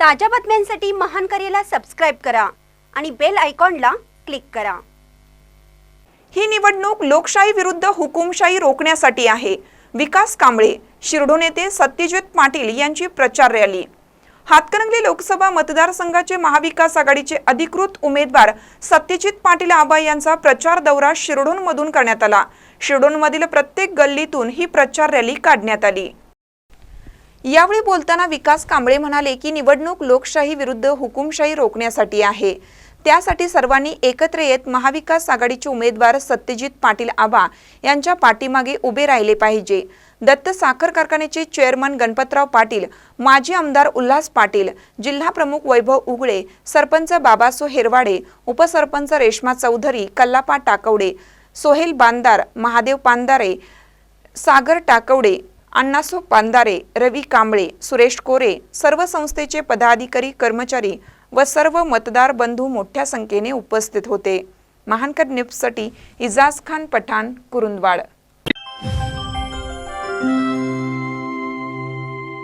ताज्या बातम्यांसाठी महान करेला सबस्क्राईब करा आणि बेल आयकॉनला क्लिक करा. ही निवडणूक लोकशाही विरुद्ध हुकुमशाही रोखण्यासाठी आहे. विकास कांबळे शिरडो नेते सत्यजित पाटील यांची प्रचार रॅली. हातकणंगले लोकसभा मतदारसंघाचे महाविकास आघाडीचे अधिकृत उमेदवार सत्यजित पाटील आबा यांचा प्रचार दौरा शिरडोनमधून करण्यात आला. शिरडोनमधील प्रत्येक गल्लीतून ही प्रचार रॅली काढण्यात आली. यावेळी बोलताना विकास कांबळे म्हणाले की निवडणूक लोकशाही विरुद्ध हुकुमशाही रोखण्यासाठी आहे. त्यासाठी सर्वांनी एकत्र येत महाविकास आघाडीचे उमेदवार सत्यजित पाटील आबा यांच्या पाठीमागे उभे राहिले पाहिजे. दत्त साखर कारखान्याचे चेअरमन गणपतराव पाटील माजी आमदार उल्हास पाटील जिल्हा प्रमुख वैभव उगळे सरपंच बाबासो हेरवाडे उपसरपंच रेश्मा चौधरी कल्लापा टाकवडे सोहेल बांदार महादेव पांदारे सागर टाकवडे अण्णासो पांदारे रवी कांबळे सुरेश कोरे सर्व संस्थेचे पदाधिकारी कर्मचारी व सर्व मतदार बंधू मोठ्या संख्येने उपस्थित होते. महानकर न्यूजसाठी इजाज खान पठाण कुरुंदवाड.